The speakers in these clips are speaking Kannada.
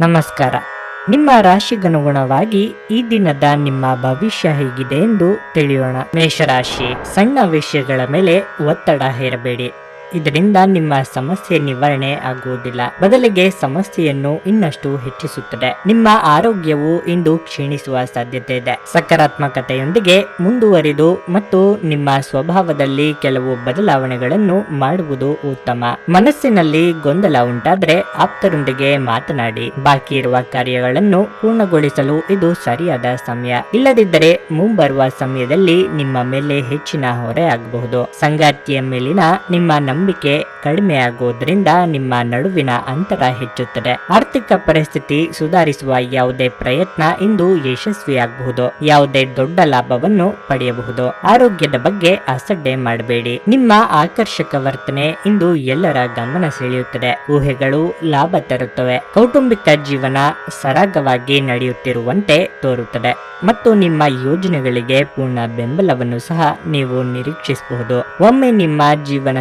ನಮಸ್ಕಾರ. ನಿಮ್ಮ ರಾಶಿಗನುಗುಣವಾಗಿ ಈ ದಿನದ ನಿಮ್ಮ ಭವಿಷ್ಯ ಹೇಗಿದೆ ಎಂದು ತಿಳಿಯೋಣ. ಮೇಷರಾಶಿ, ಸಣ್ಣ ವಿಷಯಗಳ ಮೇಲೆ ಒತ್ತಡ ಹೇರಬೇಡಿ. ಇದರಿಂದ ನಿಮ್ಮ ಸಮಸ್ಯೆ ನಿವಾರಣೆ ಆಗುವುದಿಲ್ಲ. ಬದಲಿಗೆ ಸಮಸ್ಯೆಯನ್ನು ಇನ್ನಷ್ಟು ಹೆಚ್ಚಿಸುತ್ತದೆ. ನಿಮ್ಮ ಆರೋಗ್ಯವು ಇಂದು ಕ್ಷೀಣಿಸುವ ಸಾಧ್ಯತೆ ಇದೆ. ಸಕಾರಾತ್ಮಕತೆಯೊಂದಿಗೆ ಮುಂದುವರಿದು ಮತ್ತು ನಿಮ್ಮ ಸ್ವಭಾವದಲ್ಲಿ ಕೆಲವು ಬದಲಾವಣೆಗಳನ್ನು ಮಾಡುವುದು ಉತ್ತಮ. ಮನಸ್ಸಿನಲ್ಲಿ ಗೊಂದಲ ಉಂಟಾದ್ರೆ ಆಪ್ತರೊಂದಿಗೆ ಮಾತನಾಡಿ. ಬಾಕಿ ಇರುವ ಕಾರ್ಯಗಳನ್ನು ಪೂರ್ಣಗೊಳಿಸಲು ಇದು ಸರಿಯಾದ ಸಮಯ. ಇಲ್ಲದಿದ್ದರೆ ಮುಂಬರುವ ಸಮಯದಲ್ಲಿ ನಿಮ್ಮ ಮೇಲೆ ಹೆಚ್ಚಿನ ಹೊರೆ ಆಗಬಹುದು. ಸಂಗಾತಿಯ ಮೇಲಿನ ನಿಮ್ಮ ಕಡಿಮೆ ಆಗುವುದರಿಂದ ನಿಮ್ಮ ನಡುವಿನ ಅಂತರ ಹೆಚ್ಚುತ್ತದೆ. ಆರ್ಥಿಕ ಪರಿಸ್ಥಿತಿ ಸುಧಾರಿಸುವ ಯಾವುದೇ ಪ್ರಯತ್ನ ಇಂದು ಯಶಸ್ವಿಯಾಗಬಹುದು. ಯಾವುದೇ ದೊಡ್ಡ ಲಾಭವನ್ನು ಪಡೆಯಬಹುದು. ಆರೋಗ್ಯದ ಬಗ್ಗೆ ಅಸಡ್ಡೆ ಮಾಡಬೇಡಿ. ನಿಮ್ಮ ಆಕರ್ಷಕ ವರ್ತನೆ ಇಂದು ಎಲ್ಲರ ಗಮನ ಸೆಳೆಯುತ್ತದೆ. ಊಹೆಗಳು ಲಾಭ ತರುತ್ತವೆ. ಕೌಟುಂಬಿಕ ಜೀವನ ಸರಾಗವಾಗಿ ನಡೆಯುತ್ತಿರುವಂತೆ ತೋರುತ್ತದೆ. ಮತ್ತು ನಿಮ್ಮ ಯೋಜನೆಗಳಿಗೆ ಪೂರ್ಣ ಬೆಂಬಲವನ್ನು ಸಹ ನೀವು ನಿರೀಕ್ಷಿಸಬಹುದು. ಒಮ್ಮೆ ನಿಮ್ಮ ಜೀವನ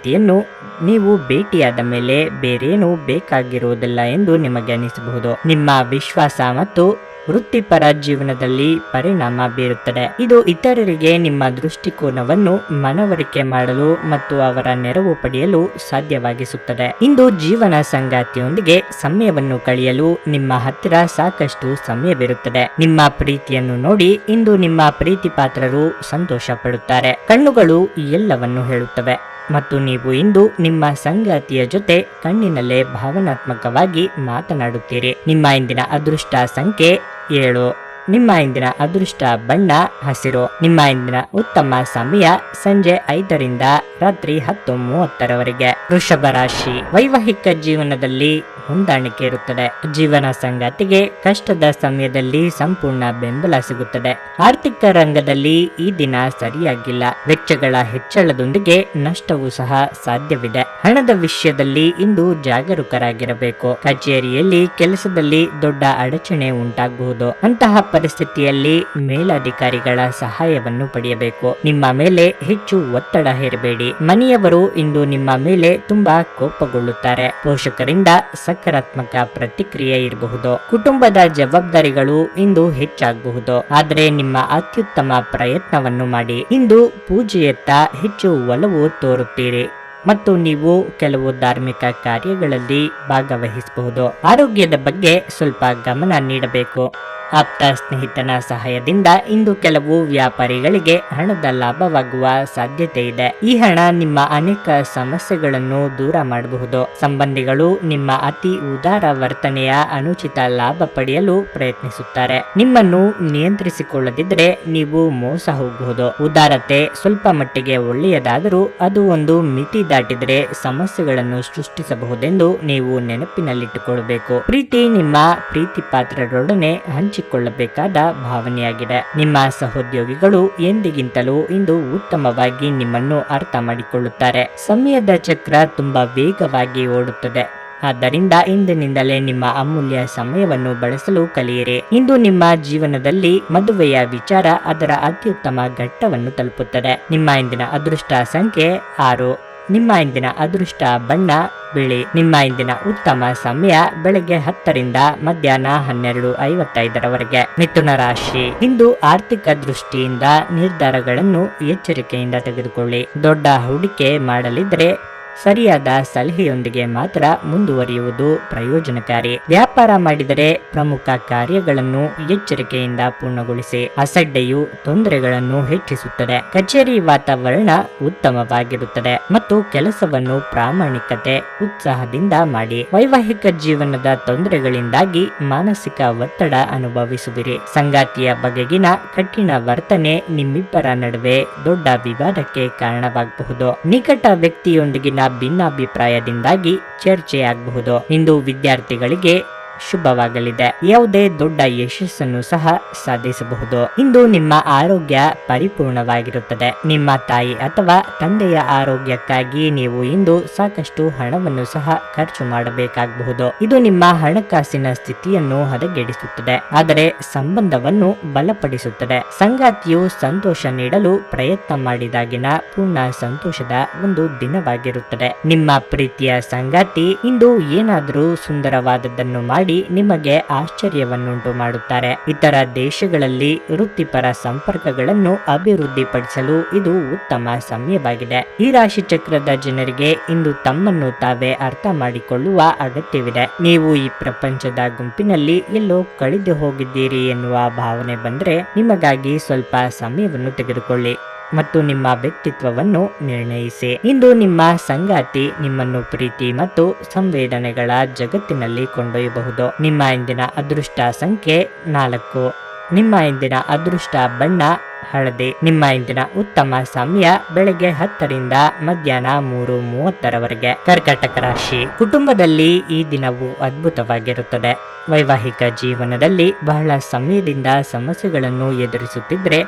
ಸಂಗಾತಿಯನ್ನು ನೀವು ಭೇಟಿಯಾದ ಮೇಲೆ ಬೇರೇನೂ ಬೇಕಾಗಿರುವುದಿಲ್ಲ ಎಂದು ನಿಮಗೆ ಅನಿಸಬಹುದು. ನಿಮ್ಮ ವಿಶ್ವಾಸ ಮತ್ತು ವೃತ್ತಿಪರ ಜೀವನದಲ್ಲಿ ಪರಿಣಾಮ ಬೀರುತ್ತದೆ. ಇದು ಇತರರಿಗೆ ನಿಮ್ಮ ದೃಷ್ಟಿಕೋನವನ್ನು ಮನವರಿಕೆ ಮಾಡಲು ಮತ್ತು ಅವರ ನೆರವು ಪಡೆಯಲು ಸಾಧ್ಯವಾಗಿಸುತ್ತದೆ. ಇಂದು ಜೀವನ ಸಂಗಾತಿಯೊಂದಿಗೆ ಸಮಯವನ್ನು ಕಳೆಯಲು ನಿಮ್ಮ ಹತ್ತಿರ ಸಾಕಷ್ಟು ಸಮಯವಿರುತ್ತದೆ. ನಿಮ್ಮ ಪ್ರೀತಿಯನ್ನು ನೋಡಿ ಇಂದು ನಿಮ್ಮ ಪ್ರೀತಿ ಪಾತ್ರರು ಸಂತೋಷ ಪಡುತ್ತಾರೆ ಕಣ್ಣುಗಳು ಎಲ್ಲವನ್ನು ಹೇಳುತ್ತವೆ. ಮತ್ತು ನೀವು ಇಂದು ನಿಮ್ಮ ಸಂಗಾತಿಯ ಜೊತೆ ಕಣ್ಣಿನಲ್ಲೇ ಭಾವನಾತ್ಮಕವಾಗಿ ಮಾತನಾಡುತ್ತೀರಿ. ನಿಮ್ಮ ಇಂದಿನ ಅದೃಷ್ಟ ಸಂಖ್ಯೆ ಏಳು. ನಿಮ್ಮ ಇಂದಿನ ಅದೃಷ್ಟ ಬಣ್ಣ, ಹಸಿರು. ನಿಮ್ಮ ಇಂದಿನ ಉತ್ತಮ ಸಮಯ ಸಂಜೆ ಐದರಿಂದ ರಾತ್ರಿ ಹತ್ತು ಮೂವತ್ತರವರೆಗೆ. ವೃಷಭ ರಾಶಿ. ವೈವಾಹಿಕ ಜೀವನದಲ್ಲಿ ಹೊಂದಾಣಿಕೆ ಇರುತ್ತದೆ. ಜೀವನ ಸಂಗಾತಿಗೆ ಕಷ್ಟದ ಸಮಯದಲ್ಲಿ ಸಂಪೂರ್ಣ ಬೆಂಬಲ ಸಿಗುತ್ತದೆ. ಆರ್ಥಿಕ ರಂಗದಲ್ಲಿ ಈ ದಿನ ಸರಿಯಾಗಿಲ್ಲ. ವೆಚ್ಚಗಳ ಹೆಚ್ಚಳದೊಂದಿಗೆ ನಷ್ಟವೂ ಸಹ ಸಾಧ್ಯವಿದೆ. ಹಣದ ವಿಷಯದಲ್ಲಿ ಇಂದು ಜಾಗರೂಕರಾಗಿರಬೇಕು. ಕಚೇರಿಯಲ್ಲಿ ಕೆಲಸದಲ್ಲಿ ದೊಡ್ಡ ಅಡಚಣೆ ಉಂಟಾಗಬಹುದು. ಅಂತಹ ಪರಿಸ್ಥಿತಿಯಲ್ಲಿ ಮೇಲಧಿಕಾರಿಗಳ ಸಹಾಯವನ್ನು ಪಡೆಯಬೇಕು. ನಿಮ್ಮ ಮೇಲೆ ಹೆಚ್ಚು ಒತ್ತಡ ಹೇರಬೇಡಿ. ಮನೆಯವರು ಇಂದು ನಿಮ್ಮ ಮೇಲೆ ತುಂಬಾ ಕೋಪಗೊಳ್ಳುತ್ತಾರೆ. ಪೋಷಕರಿಂದ ಸಕಾರಾತ್ಮಕ ಪ್ರತಿಕ್ರಿಯೆ ಇರಬಹುದು. ಕುಟುಂಬದ ಜವಾಬ್ದಾರಿಗಳು ಇಂದು ಹೆಚ್ಚಾಗಬಹುದು. ಆದರೆ ನಿಮ್ಮ ಅತ್ಯುತ್ತಮ ಪ್ರಯತ್ನವನ್ನು ಮಾಡಿ. ಇಂದು ಪೂಜೆಯತ್ತ ಹೆಚ್ಚು ಒಲವು ತೋರುತ್ತೀರಿ. ಮತ್ತು ನೀವು ಕೆಲವು ಧಾರ್ಮಿಕ ಕಾರ್ಯಗಳಲ್ಲಿ ಭಾಗವಹಿಸಬಹುದು. ಆರೋಗ್ಯದ ಬಗ್ಗೆ ಸ್ವಲ್ಪ ಗಮನ ನೀಡಬೇಕು. ಆಪ್ತ ಸ್ನೇಹಿತನ ಸಹಾಯದಿಂದ ಇಂದು ಕೆಲವು ವ್ಯಾಪಾರಿಗಳಿಗೆ ಹಣದ ಲಾಭವಾಗುವ ಸಾಧ್ಯತೆ ಇದೆ. ಈ ಹಣ ನಿಮ್ಮ ಅನೇಕ ಸಮಸ್ಯೆಗಳನ್ನು ದೂರ ಮಾಡಬಹುದು. ಸಂಬಂಧಿಗಳು ನಿಮ್ಮ ಅತಿ ಉದಾರ ವರ್ತನೆಯ ಅನುಚಿತ ಲಾಭ ಪಡೆಯಲು ಪ್ರಯತ್ನಿಸುತ್ತಾರೆ. ನಿಮ್ಮನ್ನು ನಿಯಂತ್ರಿಸಿಕೊಳ್ಳದಿದ್ರೆ ನೀವು ಮೋಸ ಹೋಗಬಹುದು. ಉದಾರತೆ ಸ್ವಲ್ಪ ಮಟ್ಟಿಗೆ ಒಳ್ಳೆಯದಾದರೂ ಅದು ಒಂದು ಮಿತಿ ದಾಟಿದ್ರೆ ಸಮಸ್ಯೆಗಳನ್ನು ಸೃಷ್ಟಿಸಬಹುದೆಂದು ನೀವು ನೆನಪಿನಲ್ಲಿಟ್ಟುಕೊಳ್ಳಬೇಕು ಪ್ರೀತಿ ನಿಮ್ಮ ಪ್ರೀತಿ ಪಾತ್ರರೊಡನೆ ಹಂಚಿಕೊಳ್ಳಬೇಕಾದ ಭಾವನೆಯಾಗಿದೆ. ನಿಮ್ಮ ಸಹೋದ್ಯೋಗಿಗಳು ಎಂದಿಗಿಂತಲೂ ಇಂದು ಉತ್ತಮವಾಗಿ ನಿಮ್ಮನ್ನು ಅರ್ಥ ಮಾಡಿಕೊಳ್ಳುತ್ತಾರೆ. ಸಮಯದ ಚಕ್ರ ತುಂಬಾ ವೇಗವಾಗಿ ಓಡುತ್ತದೆ. ಆದ್ದರಿಂದ ಇಂದಿನಿಂದಲೇ ನಿಮ್ಮ ಅಮೂಲ್ಯ ಸಮಯವನ್ನು ಬಳಸಲು ಕಲಿಯಿರಿ. ಇಂದು ನಿಮ್ಮ ಜೀವನದಲ್ಲಿ ಮದುವೆಯ ವಿಚಾರ ಅದರ ಅತ್ಯುತ್ತಮ ಘಟ್ಟವನ್ನು ತಲುಪುತ್ತದೆ. ನಿಮ್ಮ ಇಂದಿನ ಅದೃಷ್ಟ ಸಂಖ್ಯೆ ಆರು. ನಿಮ್ಮ ಇಂದಿನ ಅದೃಷ್ಟ ಬಣ್ಣ, ಬಿಳಿ. ನಿಮ್ಮ ಇಂದಿನ ಉತ್ತಮ ಸಮಯ ಬೆಳಗ್ಗೆ ಹತ್ತರಿಂದ ಮಧ್ಯಾಹ್ನ ಹನ್ನೆರಡು ಐವತ್ತೈದರವರೆಗೆ. ಮಿಥುನ ರಾಶಿ. ಇಂದು ಆರ್ಥಿಕ ದೃಷ್ಟಿಯಿಂದ ನಿರ್ಧಾರಗಳನ್ನು ಎಚ್ಚರಿಕೆಯಿಂದ ತೆಗೆದುಕೊಳ್ಳಿ. ದೊಡ್ಡ ಹೂಡಿಕೆ ಮಾಡಲಿದ್ದರೆ ಸರಿಯಾದ ಸಲಹೆಯೊಂದಿಗೆ ಮಾತ್ರ ಮುಂದುವರಿಯುವುದು ಪ್ರಯೋಜನಕಾರಿ. ವ್ಯಾಪಾರ ಮಾಡಿದರೆ ಪ್ರಮುಖ ಕಾರ್ಯಗಳನ್ನು ಎಚ್ಚರಿಕೆಯಿಂದ ಪೂರ್ಣಗೊಳಿಸಿ, ಅಸಡ್ಡೆಯು ತೊಂದರೆಗಳನ್ನು ಹೆಚ್ಚಿಸುತ್ತದೆ. ಕಚೇರಿ ವಾತಾವರಣ ಉತ್ತಮವಾಗಿರುತ್ತದೆ ಮತ್ತು ಕೆಲಸವನ್ನು ಪ್ರಾಮಾಣಿಕತೆ, ಉತ್ಸಾಹದಿಂದ ಮಾಡಿ. ವೈವಾಹಿಕ ಜೀವನದ ತೊಂದರೆಗಳಿಂದಾಗಿ ಮಾನಸಿಕ ಒತ್ತಡ ಅನುಭವಿಸುವಿರಿ. ಸಂಗಾತಿಯ ಬಗೆಗಿನ ಕಠಿಣ ವರ್ತನೆ ನಿಮ್ಮಿಬ್ಬರ ನಡುವೆ ದೊಡ್ಡ ವಿವಾದಕ್ಕೆ ಕಾರಣವಾಗಬಹುದು. ನಿಕಟ ವ್ಯಕ್ತಿಯೊಂದಿಗಿನ ಭಿನ್ನಾಭಿಪ್ರಾಯದಿಂದಾಗಿ ಚರ್ಚೆಯಾಗಬಹುದು. ಇಂದು ವಿದ್ಯಾರ್ಥಿಗಳಿಗೆ ಶುಭವಾಗಲಿದೆ. ಯಾವುದೇ ದೊಡ್ಡ ಯಶಸ್ಸನ್ನು ಸಹ ಸಾಧಿಸಬಹುದು. ಇಂದು ನಿಮ್ಮ ಆರೋಗ್ಯ ಪರಿಪೂರ್ಣವಾಗಿರುತ್ತದೆ. ನಿಮ್ಮ ತಾಯಿ ಅಥವಾ ತಂದೆಯ ಆರೋಗ್ಯಕ್ಕಾಗಿ ನೀವು ಇಂದು ಸಾಕಷ್ಟು ಹಣವನ್ನು ಸಹ ಖರ್ಚು ಮಾಡಬೇಕಾಗಬಹುದು. ಇದು ನಿಮ್ಮ ಹಣಕಾಸಿನ ಸ್ಥಿತಿಯನ್ನು ಹದಗೆಡಿಸುತ್ತದೆ. ಆದರೆ ಸಂಬಂಧವನ್ನು ಬಲಪಡಿಸುತ್ತದೆ. ಸಂಗಾತಿಯು ಸಂತೋಷ ನೀಡಲು ಪ್ರಯತ್ನ ಮಾಡಿದಾಗಿನ ಪೂರ್ಣ ಸಂತೋಷದ ಒಂದು ದಿನವಾಗಿರುತ್ತದೆ. ನಿಮ್ಮ ಪ್ರೀತಿಯ ಸಂಗಾತಿ ಇಂದು ಏನಾದರೂ ಸುಂದರವಾದದ್ದನ್ನು ಮಾಡಿ ಮಾಡಿ ನಿಮಗೆ ಆಶ್ಚರ್ಯವನ್ನುಂಟು ಮಾಡುತ್ತಾರೆ. ಇತರ ದೇಶಗಳಲ್ಲಿ ವೃತ್ತಿಪರ ಸಂಪರ್ಕಗಳನ್ನು ಅಭಿವೃದ್ಧಿಪಡಿಸಲು ಇದು ಉತ್ತಮ ಸಮಯವಾಗಿದೆ. ಈ ರಾಶಿ ಚಕ್ರದ ಜನರಿಗೆ ಇಂದು ತಮ್ಮನ್ನು ತಾವೇ ಅರ್ಥ ಮಾಡಿಕೊಳ್ಳುವ ಅಗತ್ಯವಿದೆ. ನೀವು ಈ ಪ್ರಪಂಚದ ಗುಂಪಿನಲ್ಲಿ ಎಲ್ಲೋ ಕಳೆದು ಹೋಗಿದ್ದೀರಿ ಎನ್ನುವ ಭಾವನೆ ಬಂದ್ರೆ ನಿಮಗಾಗಿ ಸ್ವಲ್ಪ ಸಮಯವನ್ನು ತೆಗೆದುಕೊಳ್ಳಿ. ಮತ್ತು ನಿಮ್ಮ ವ್ಯಕ್ತಿತ್ವವನ್ನು ನಿರ್ಣಯಿಸಿ. ಇಂದು ನಿಮ್ಮ ಸಂಗಾತಿ ನಿಮ್ಮನ್ನು ಪ್ರೀತಿ ಮತ್ತು ಸಂವೇದನೆಗಳ ಜಗತ್ತಿನಲ್ಲಿ ಕೊಂಡೊಯ್ಯಬಹುದು. ನಿಮ್ಮ ಇಂದಿನ ಅದೃಷ್ಟ ಸಂಖ್ಯೆ ನಾಲ್ಕು. ನಿಮ್ಮ ಇಂದಿನ ಅದೃಷ್ಟ ಬಣ್ಣ ಹಳದಿ. ನಿಮ್ಮ ಇಂದಿನ ಉತ್ತಮ ಸಮಯ ಬೆಳಗ್ಗೆ ಹತ್ತರಿಂದ ಮಧ್ಯಾಹ್ನ ಮೂರು ಮೂವತ್ತರವರೆಗೆ. ಕರ್ಕಟಕ ರಾಶಿ. ಕುಟುಂಬದಲ್ಲಿ ಈ ದಿನವು ಅದ್ಭುತವಾಗಿರುತ್ತದೆ. ವೈವಾಹಿಕ ಜೀವನದಲ್ಲಿ ಬಹಳ ಸಮಯದಿಂದ ಸಮಸ್ಯೆಗಳನ್ನು ಎದುರಿಸುತ್ತಿದ್ರೆ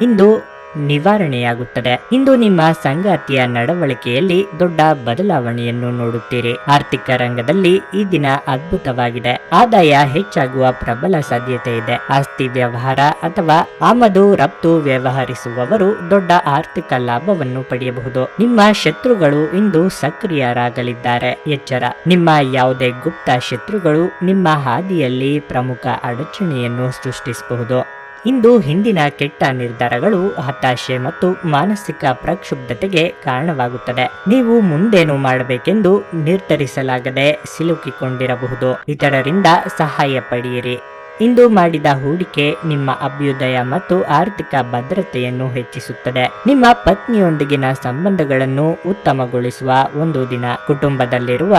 ಇಂದು ನಿವಾರಣೆಯಾಗುತ್ತದೆ. ಇಂದು ನಿಮ್ಮ ಸಂಗಾತಿಯ ನಡವಳಿಕೆಯಲ್ಲಿ ದೊಡ್ಡ ಬದಲಾವಣೆಯನ್ನು ನೋಡುತ್ತೀರಿ. ಆರ್ಥಿಕ ರಂಗದಲ್ಲಿ ಈ ದಿನ ಅದ್ಭುತವಾಗಿದೆ. ಆದಾಯ ಹೆಚ್ಚಾಗುವ ಪ್ರಬಲ ಸಾಧ್ಯತೆ ಇದೆ. ಆಸ್ತಿ ವ್ಯವಹಾರ ಅಥವಾ ಆಮದು ರಫ್ತು ವ್ಯವಹರಿಸುವವರು ದೊಡ್ಡ ಆರ್ಥಿಕ ಲಾಭವನ್ನು ಪಡೆಯಬಹುದು. ನಿಮ್ಮ ಶತ್ರುಗಳು ಇಂದು ಸಕ್ರಿಯರಾಗಲಿದ್ದಾರೆ. ಎಚ್ಚರ. ನಿಮ್ಮ ಯಾವುದೇ ಗುಪ್ತ ಶತ್ರುಗಳು ನಿಮ್ಮ ಹಾದಿಯಲ್ಲಿ ಪ್ರಮುಖ ಅಡಚಣೆಯನ್ನು ಸೃಷ್ಟಿಸಬಹುದು. ಇಂದು ಹಿಂದಿನ ಕೆಟ್ಟ ನಿರ್ಧಾರಗಳು ಹತಾಶೆ ಮತ್ತು ಮಾನಸಿಕ ಪ್ರಕ್ಷುಬ್ಧತೆಗೆ ಕಾರಣವಾಗುತ್ತದೆ. ನೀವು ಮುಂದೇನು ಮಾಡಬೇಕೆಂದು ನಿರ್ಧರಿಸಲಾಗದೆ ಸಿಲುಕಿಕೊಂಡಿರಬಹುದು. ಇತರರಿಂದ ಸಹಾಯ ಪಡೆಯಿರಿ. ಇಂದು ಮಾಡಿದ ಹೂಡಿಕೆ ನಿಮ್ಮ ಅಭ್ಯುದಯ ಮತ್ತು ಆರ್ಥಿಕ ಭದ್ರತೆಯನ್ನು ಹೆಚ್ಚಿಸುತ್ತದೆ. ನಿಮ್ಮ ಪತ್ನಿಯೊಂದಿಗಿನ ಸಂಬಂಧಗಳನ್ನು ಉತ್ತಮಗೊಳಿಸುವ ಒಂದು ದಿನ. ಕುಟುಂಬದಲ್ಲಿರುವ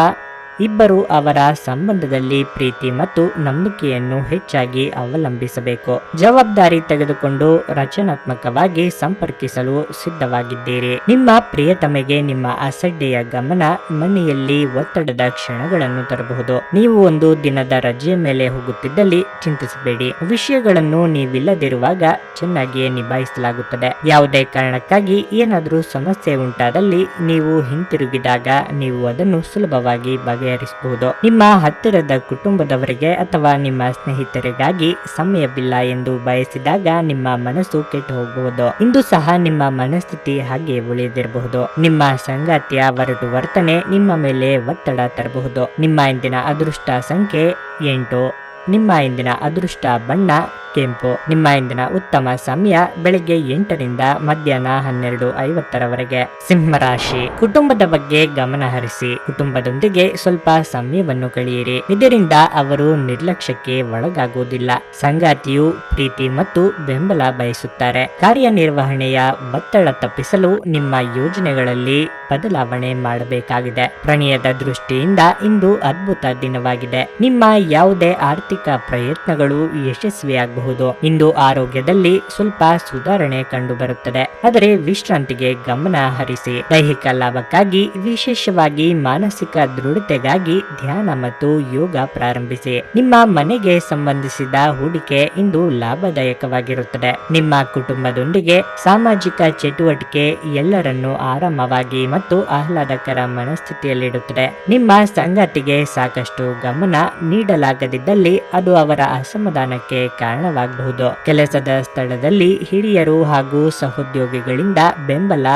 ಇಬ್ಬರು ಅವರ ಸಂಬಂಧದಲ್ಲಿ ಪ್ರೀತಿ ಮತ್ತು ನಂಬಿಕೆಯನ್ನು ಹೆಚ್ಚಾಗಿ ಅವಲಂಬಿಸಬೇಕು. ಜವಾಬ್ದಾರಿ ತೆಗೆದುಕೊಂಡು ರಚನಾತ್ಮಕವಾಗಿ ಸಂಪರ್ಕಿಸಲು ಸಿದ್ಧವಾಗಿದ್ದೀರಿ. ನಿಮ್ಮ ಪ್ರಿಯತಮೆಗೆ ನಿಮ್ಮ ಅಸಡ್ಡೆಯ ಗಮನ ಮನೆಯಲ್ಲಿ ಒತ್ತಡದ ಕ್ಷಣಗಳನ್ನು ತರಬಹುದು. ನೀವು ಒಂದು ದಿನದ ರಜೆಯ ಮೇಲೆ ಹೋಗುತ್ತಿದ್ದಲ್ಲಿ ಚಿಂತಿಸಬೇಡಿ. ವಿಷಯಗಳನ್ನು ನೀವಿಲ್ಲದಿರುವಾಗ ಚೆನ್ನಾಗಿಯೇ ನಿಭಾಯಿಸಲಾಗುತ್ತದೆ. ಯಾವುದೇ ಕಾರಣಕ್ಕಾಗಿ ಏನಾದರೂ ಸಮಸ್ಯೆ ಉಂಟಾದಲ್ಲಿ ನೀವು ಹಿಂತಿರುಗಿದಾಗ ನೀವು ಅದನ್ನು ಸುಲಭವಾಗಿ ಬಗೆಹರಿಸಬಹುದು. ನಿಮ್ಮ ಹತ್ತಿರದ ಕುಟುಂಬದವರಿಗೆ ಅಥವಾ ನಿಮ್ಮ ಸ್ನೇಹಿತರಿಗಾಗಿ ಸಮಯವಿಲ್ಲ ಎಂದು ಬಯಸಿದಾಗ ನಿಮ್ಮ ಮನಸ್ಸು ಕೆಟ್ಟು ಹೋಗಬಹುದು. ಇಂದು ಸಹ ನಿಮ್ಮ ಮನಸ್ಥಿತಿ ಹಾಗೆ ಉಳಿದಿರಬಹುದು. ನಿಮ್ಮ ಸಂಗಾತಿಯ ಹೊರಟು ವರ್ತನೆ ನಿಮ್ಮ ಮೇಲೆ ಒತ್ತಡ ತರಬಹುದು. ನಿಮ್ಮ ಇಂದಿನ ಅದೃಷ್ಟ ಸಂಖ್ಯೆ ಎಂಟು. ನಿಮ್ಮ ಇಂದಿನ ಅದೃಷ್ಟ ಬಣ್ಣ ಕೆಂಪು. ನಿಮ್ಮ ಇಂದಿನ ಉತ್ತಮ ಸಮಯ ಬೆಳಿಗ್ಗೆ ಎಂಟರಿಂದ ಮಧ್ಯಾಹ್ನ ಹನ್ನೆರಡು ಐವತ್ತರವರೆಗೆ. ಸಿಂಹರಾಶಿ. ಕುಟುಂಬದ ಬಗ್ಗೆ ಗಮನ ಹರಿಸಿ. ಕುಟುಂಬದೊಂದಿಗೆ ಸ್ವಲ್ಪ ಸಮಯವನ್ನು ಕಳೆಯಿರಿ. ಇದರಿಂದ ಅವರು ನಿರ್ಲಕ್ಷ್ಯಕ್ಕೆ ಒಳಗಾಗುವುದಿಲ್ಲ. ಸಂಗಾತಿಯು ಪ್ರೀತಿ ಮತ್ತು ಬೆಂಬಲ ಬಯಸುತ್ತಾರೆ. ಕಾರ್ಯನಿರ್ವಹಣೆಯ ಒತ್ತಡ ತಪ್ಪಿಸಲು ನಿಮ್ಮ ಯೋಜನೆಗಳಲ್ಲಿ ಬದಲಾವಣೆ ಮಾಡಬೇಕಾಗಿದೆ. ಪ್ರಣಯದ ದೃಷ್ಟಿಯಿಂದ ಇಂದು ಅದ್ಭುತ ದಿನವಾಗಿದೆ. ನಿಮ್ಮ ಯಾವುದೇ ಆರ್ಥಿಕ ಪ್ರಯತ್ನಗಳು ಯಶಸ್ವಿಯಾಗಬಹುದು ಇಂದು ಆರೋಗ್ಯದಲ್ಲಿ ಸ್ವಲ್ಪ ಸುಧಾರಣೆ ಕಂಡುಬರುತ್ತದೆ. ಆದರೆ ವಿಶ್ರಾಂತಿಗೆ ಗಮನ ಹರಿಸಿ. ದೈಹಿಕ ಲಾಭಕ್ಕಾಗಿ, ವಿಶೇಷವಾಗಿ ಮಾನಸಿಕ ದೃಢತೆಗಾಗಿ ಧ್ಯಾನ ಮತ್ತು ಯೋಗ ಪ್ರಾರಂಭಿಸಿ. ನಿಮ್ಮ ಮನೆಗೆ ಸಂಬಂಧಿಸಿದ ಹೂಡಿಕೆ ಇಂದು ಲಾಭದಾಯಕವಾಗಿರುತ್ತದೆ. ನಿಮ್ಮ ಕುಟುಂಬದೊಂದಿಗೆ ಸಾಮಾಜಿಕ ಚಟುವಟಿಕೆ ಎಲ್ಲರನ್ನೂ ಆರಾಮವಾಗಿ ಮತ್ತು ಆಹ್ಲಾದಕರ ಮನಸ್ಥಿತಿಯಲ್ಲಿಡುತ್ತದೆ. ನಿಮ್ಮ ಸಂಗಾತಿಗೆ ಸಾಕಷ್ಟು ಗಮನ ನೀಡಲಾಗದಿದ್ದಲ್ಲಿ ಅದು ಅವರ ಅಸಮಾಧಾನಕ್ಕೆ ಕಾರಣವಾಗಬಹುದು ಕೆಲಸದ ಸ್ಥಳದಲ್ಲಿ ಹಿರಿಯರು ಹಾಗೂ ಸಹೋದ್ಯೋಗಿಗಳಿಂದ ಬೆಂಬಲ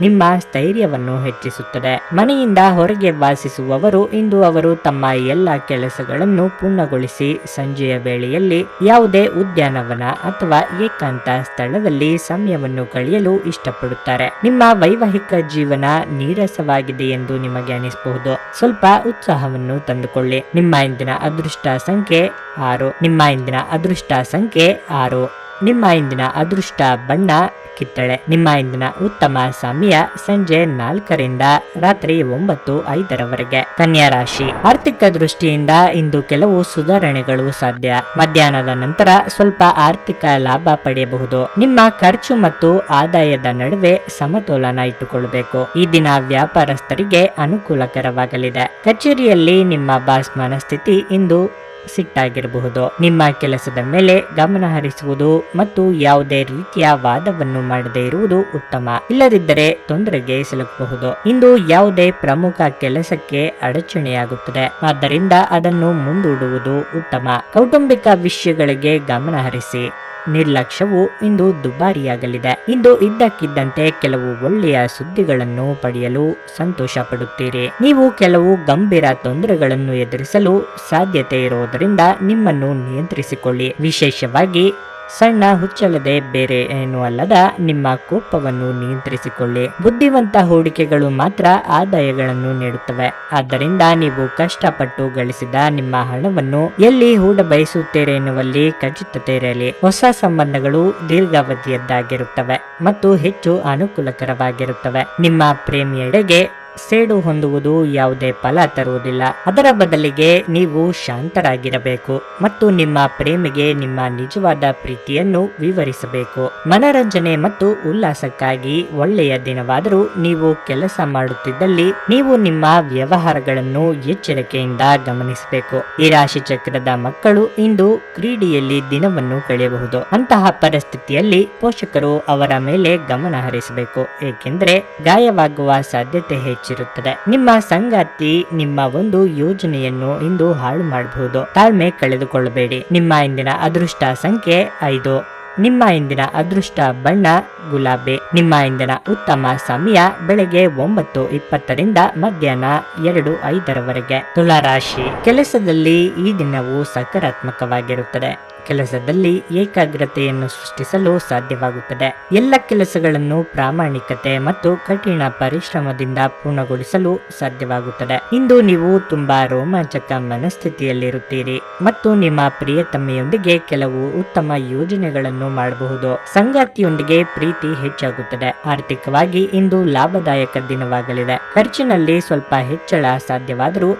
ನಿಮ್ಮ ಸ್ಥೈರ್ಯವನ್ನು ಹೆಚ್ಚಿಸುತ್ತದೆ. ಮನೆಯಿಂದ ಹೊರಗೆ ವಾಸಿಸುವವರು ಇಂದು ಅವರು ತಮ್ಮ ಎಲ್ಲ ಕೆಲಸಗಳನ್ನು ಪೂರ್ಣಗೊಳಿಸಿ, ಸಂಜೆಯ ವೇಳೆಯಲ್ಲಿ ಯಾವುದೇ ಉದ್ಯಾನವನ ಅಥವಾ ಏಕಾಂತ ಸ್ಥಳದಲ್ಲಿ ಸಮಯವನ್ನು ಕಳೆಯಲು ಇಷ್ಟಪಡುತ್ತಾರೆ. ನಿಮ್ಮ ವೈವಾಹಿಕ ಜೀವನ ನೀರಸವಾಗಿದೆ ಎಂದು ನಿಮಗೆ ಅನಿಸಬಹುದು. ಸ್ವಲ್ಪ ಉತ್ಸಾಹವನ್ನು ತಂದುಕೊಳ್ಳಿ. ನಿಮ್ಮ ಇಂದಿನ ಅದೃಷ್ಟ ಸಂಖ್ಯೆ ಆರು. ನಿಮ್ಮ ಇಂದಿನ ಅದೃಷ್ಟ ಸಂಖ್ಯೆ ಆರು. ನಿಮ್ಮ ಇಂದಿನ ಅದೃಷ್ಟ ಬಣ್ಣ ಕಿತ್ತಳೆ. ನಿಮ್ಮ ಇಂದಿನ ಉತ್ತಮ ಸಮಯ ಸಂಜೆ ನಾಲ್ಕರಿಂದ ರಾತ್ರಿ ಒಂಬತ್ತು ಐದರವರೆಗೆ. ಕನ್ಯಾ ರಾಶಿ. ಆರ್ಥಿಕ ದೃಷ್ಟಿಯಿಂದ ಇಂದು ಕೆಲವು ಸುಧಾರಣೆಗಳು ಸಾಧ್ಯ. ಮಧ್ಯಾಹ್ನದ ನಂತರ ಸ್ವಲ್ಪ ಆರ್ಥಿಕ ಲಾಭ ಪಡೆಯಬಹುದು. ನಿಮ್ಮ ಖರ್ಚು ಮತ್ತು ಆದಾಯದ ನಡುವೆ ಸಮತೋಲನ ಇಟ್ಟುಕೊಳ್ಳಬೇಕು. ಈ ದಿನ ವ್ಯಾಪಾರಸ್ಥರಿಗೆ ಅನುಕೂಲಕರವಾಗಲಿದೆ. ಕಚೇರಿಯಲ್ಲಿ ನಿಮ್ಮ ಬಾಸ್ ಮನಸ್ಥಿತಿ ಇಂದು ಸಿಟ್ಟಾಗಿರಬಹುದು. ನಿಮ್ಮ ಕೆಲಸದ ಮೇಲೆ ಗಮನ ಹರಿಸುವುದು ಮತ್ತು ಯಾವುದೇ ರೀತಿಯ ವಾದವನ್ನು ಮಾಡದೇ ಇರುವುದು ಉತ್ತಮ. ಇಲ್ಲದಿದ್ದರೆ ತೊಂದರೆಗೆ ಸಿಲುಕಬಹುದು. ಇಂದು ಯಾವುದೇ ಪ್ರಮುಖ ಕೆಲಸಕ್ಕೆ ಅಡಚಣೆಯಾಗುತ್ತದೆ. ಆದ್ದರಿಂದ ಅದನ್ನು ಮುಂದೂಡುವುದು ಉತ್ತಮ. ಕೌಟುಂಬಿಕ ವಿಷಯಗಳಿಗೆ ಗಮನ ಹರಿಸಿ. ನಿರ್ಲಕ್ಷ್ಯವು ಇಂದು ದುಬಾರಿಯಾಗಲಿದೆ. ಇಂದು ಇದ್ದಕ್ಕಿದ್ದಂತೆ ಕೆಲವು ಒಳ್ಳೆಯ ಸುದ್ದಿಗಳನ್ನು ಪಡೆಯಲು ಸಂತೋಷ ಪಡುತ್ತೀರಿ ನೀವು ಕೆಲವು ಗಂಭೀರ ತೊಂದರೆಗಳನ್ನು ಎದುರಿಸಲು ಸಾಧ್ಯತೆ ಇರುವುದರಿಂದ ನಿಮ್ಮನ್ನು ನಿಯಂತ್ರಿಸಿಕೊಳ್ಳಿ. ವಿಶೇಷವಾಗಿ ಸಣ್ಣ ಹುಚ್ಚಲ್ಲದೆ ಬೇರೆ ಏನೂ ಅಲ್ಲದ ನಿಮ್ಮ ಕೋಪವನ್ನು ನಿಯಂತ್ರಿಸಿಕೊಳ್ಳಿ. ಬುದ್ಧಿವಂತ ಹೂಡಿಕೆಗಳು ಮಾತ್ರ ಆದಾಯಗಳನ್ನು ನೀಡುತ್ತವೆ. ಆದ್ದರಿಂದ ನೀವು ಕಷ್ಟಪಟ್ಟು ಗಳಿಸಿದ ನಿಮ್ಮ ಹಣವನ್ನು ಎಲ್ಲಿ ಹೂಡ ಬಯಸುತ್ತೀರಿ ಎನ್ನುವಲ್ಲಿ ಖಚಿತತೆ ಇರಲಿ. ಹೊಸ ಸಂಬಂಧಗಳು ದೀರ್ಘಾವಧಿಯದ್ದಾಗಿರುತ್ತವೆ ಮತ್ತು ಹೆಚ್ಚು ಅನುಕೂಲಕರವಾಗಿರುತ್ತವೆ. ನಿಮ್ಮ ಪ್ರೇಮಿಯೆಡೆಗೆ ಸೇಡು ಹೊಂದುವುದು ಯಾವುದೇ ಫಲ ತರುವುದಿಲ್ಲ. ಅದರ ಬದಲಿಗೆ ನೀವು ಶಾಂತರಾಗಿರಬೇಕು ಮತ್ತು ನಿಮ್ಮ ಪ್ರೇಮಿಗೆ ನಿಮ್ಮ ನಿಜವಾದ ಪ್ರೀತಿಯನ್ನು ವಿವರಿಸಬೇಕು. ಮನರಂಜನೆ ಮತ್ತು ಉಲ್ಲಾಸಕ್ಕಾಗಿ ಒಳ್ಳೆಯ ದಿನವಾದರೂ ನೀವು ಕೆಲಸ ಮಾಡುತ್ತಿದ್ದಲ್ಲಿ ನೀವು ನಿಮ್ಮ ವ್ಯವಹಾರಗಳನ್ನು ಎಚ್ಚರಿಕೆಯಿಂದ ಗಮನಿಸಬೇಕು. ಈ ರಾಶಿ ಚಕ್ರದ ಮಕ್ಕಳು ಇಂದು ಕ್ರೀಡೆಯಲ್ಲಿ ದಿನವನ್ನು ಕಳೆಯಬಹುದು. ಅಂತಹ ಪರಿಸ್ಥಿತಿಯಲ್ಲಿ ಪೋಷಕರು ಅವರ ಮೇಲೆ ಗಮನ ಹರಿಸಬೇಕು. ಏಕೆಂದರೆ ಗಾಯವಾಗುವ ಸಾಧ್ಯತೆ ಹೆಚ್ಚಿರುತ್ತದೆ. ನಿಮ್ಮ ಸಂಗಾತಿ ನಿಮ್ಮ ಒಂದು ಯೋಜನೆಯನ್ನು ಇಂದು ಹಾಳು ಮಾಡಬಹುದು ತಾಳ್ಮೆ ಕಳೆದುಕೊಳ್ಳಬೇಡಿ. ನಿಮ್ಮ ಇಂದಿನ ಅದೃಷ್ಟ ಸಂಖ್ಯೆ ಐದು. ನಿಮ್ಮ ಇಂದಿನ ಅದೃಷ್ಟ ಬಣ್ಣ ಗುಲಾಬಿ. ನಿಮ್ಮ ಇಂದಿನ ಉತ್ತಮ ಸಮಯ ಬೆಳಗ್ಗೆ ಒಂಬತ್ತು ಇಪ್ಪತ್ತರಿಂದ ಮಧ್ಯಾಹ್ನ ಎರಡು ಐದರವರೆಗೆ. ತುಲಾರಾಶಿ ಕೆಲಸದಲ್ಲಿ ಈ ದಿನವು ಸಕಾರಾತ್ಮಕವಾಗಿರುತ್ತದೆ. ಕೆಲಸದಲ್ಲಿ ಏಕಾಗ್ರತೆಯನ್ನು ಸೃಷ್ಟಿಸಲು ಸಾಧ್ಯವಾಗುತ್ತದೆ. ಎಲ್ಲ ಕೆಲಸಗಳನ್ನು ಪ್ರಾಮಾಣಿಕತೆ ಮತ್ತು ಕಠಿಣ ಪರಿಶ್ರಮದಿಂದ ಪೂರ್ಣಗೊಳಿಸಲು ಸಾಧ್ಯವಾಗುತ್ತದೆ. ಇಂದು ನೀವು ತುಂಬಾ ರೋಮಾಂಚಕ ಮನಸ್ಥಿತಿಯಲ್ಲಿರುತ್ತೀರಿ ಮತ್ತು ನಿಮ್ಮ ಪ್ರಿಯತಮ್ಮೆಯೊಂದಿಗೆ ಕೆಲವು ಉತ್ತಮ ಯೋಜನೆಗಳನ್ನು ಮಾಡಬಹುದು. ಸಂಗಾತಿಯೊಂದಿಗೆ ಪ್ರೀತಿ ಹೆಚ್ಚಾಗುತ್ತದೆ. ಆರ್ಥಿಕವಾಗಿ ಇಂದು ಲಾಭದಾಯಕ ದಿನವಾಗಲಿದೆ. ಖರ್ಚಿನಲ್ಲಿ ಸ್ವಲ್ಪ ಹೆಚ್ಚಳ ಸಾಧ್ಯವಾದರೂ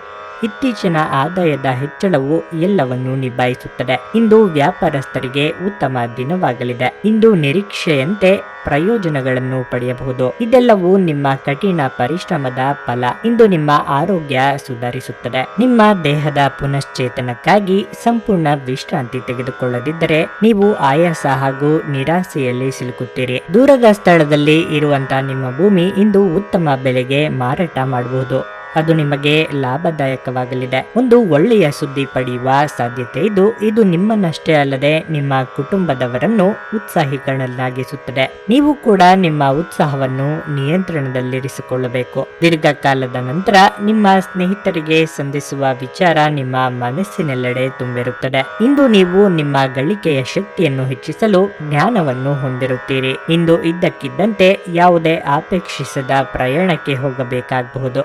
ಇತ್ತೀಚಿನ ಆದಾಯದ ಹೆಚ್ಚಳವು ಎಲ್ಲವನ್ನು ನಿಭಾಯಿಸುತ್ತದೆ. ಇಂದು ವ್ಯಾಪಾರಸ್ಥರಿಗೆ ಉತ್ತಮ ದಿನವಾಗಲಿದೆ. ಇಂದು ನಿರೀಕ್ಷೆಯಂತೆ ಪ್ರಯೋಜನಗಳನ್ನು ಪಡೆಯಬಹುದು. ಇದೆಲ್ಲವೂ ನಿಮ್ಮ ಕಠಿಣ ಪರಿಶ್ರಮದ ಫಲ. ಇಂದು ನಿಮ್ಮ ಆರೋಗ್ಯ ಸುಧಾರಿಸುತ್ತದೆ. ನಿಮ್ಮ ದೇಹದ ಪುನಶ್ಚೇತನಕ್ಕಾಗಿ ಸಂಪೂರ್ಣ ವಿಶ್ರಾಂತಿ ತೆಗೆದುಕೊಳ್ಳದಿದ್ದರೆ ನೀವು ಆಯಾಸ ಹಾಗೂ ನಿರಾಸೆಯಲ್ಲಿ ಸಿಲುಕುತ್ತೀರಿ. ದೂರದ ಸ್ಥಳದಲ್ಲಿ ಇರುವಂತಹ ನಿಮ್ಮ ಭೂಮಿ ಇಂದು ಉತ್ತಮ ಬೆಲೆಗೆ ಮಾರಾಟ ಮಾಡಬಹುದು. ಅದು ನಿಮಗೆ ಲಾಭದಾಯಕವಾಗಲಿದೆ. ಒಂದು ಒಳ್ಳೆಯ ಸುದ್ದಿ ಪಡೆಯುವ ಸಾಧ್ಯತೆ ಇದು. ಇದು ನಿಮ್ಮನ್ನಷ್ಟೇ ಅಲ್ಲದೆ ನಿಮ್ಮ ಕುಟುಂಬದವರನ್ನು ಉತ್ಸಾಹಿಗಳನ್ನಾಗಿಸುತ್ತದೆ ನೀವು ಕೂಡ ನಿಮ್ಮ ಉತ್ಸಾಹವನ್ನು ನಿಯಂತ್ರಣದಲ್ಲಿರಿಸಿಕೊಳ್ಳಬೇಕು. ದೀರ್ಘಕಾಲದ ನಂತರ ನಿಮ್ಮ ಸ್ನೇಹಿತರಿಗೆ ಸಂಧಿಸುವ ವಿಚಾರ ನಿಮ್ಮ ಮನಸ್ಸಿನೆಲ್ಲೆಡೆ ತುಂಬಿರುತ್ತದೆ. ಇಂದು ನೀವು ನಿಮ್ಮ ಗಳಿಕೆಯ ಶಕ್ತಿಯನ್ನು ಹೆಚ್ಚಿಸಲು ಜ್ಞಾನವನ್ನು ಹೊಂದಿರುತ್ತೀರಿ. ಇಂದು ಇದ್ದಕ್ಕಿದ್ದಂತೆ ಯಾವುದೇ ಅಪೇಕ್ಷಿಸದ ಪ್ರಯಾಣಕ್ಕೆ ಹೋಗಬೇಕಾಗಬಹುದು.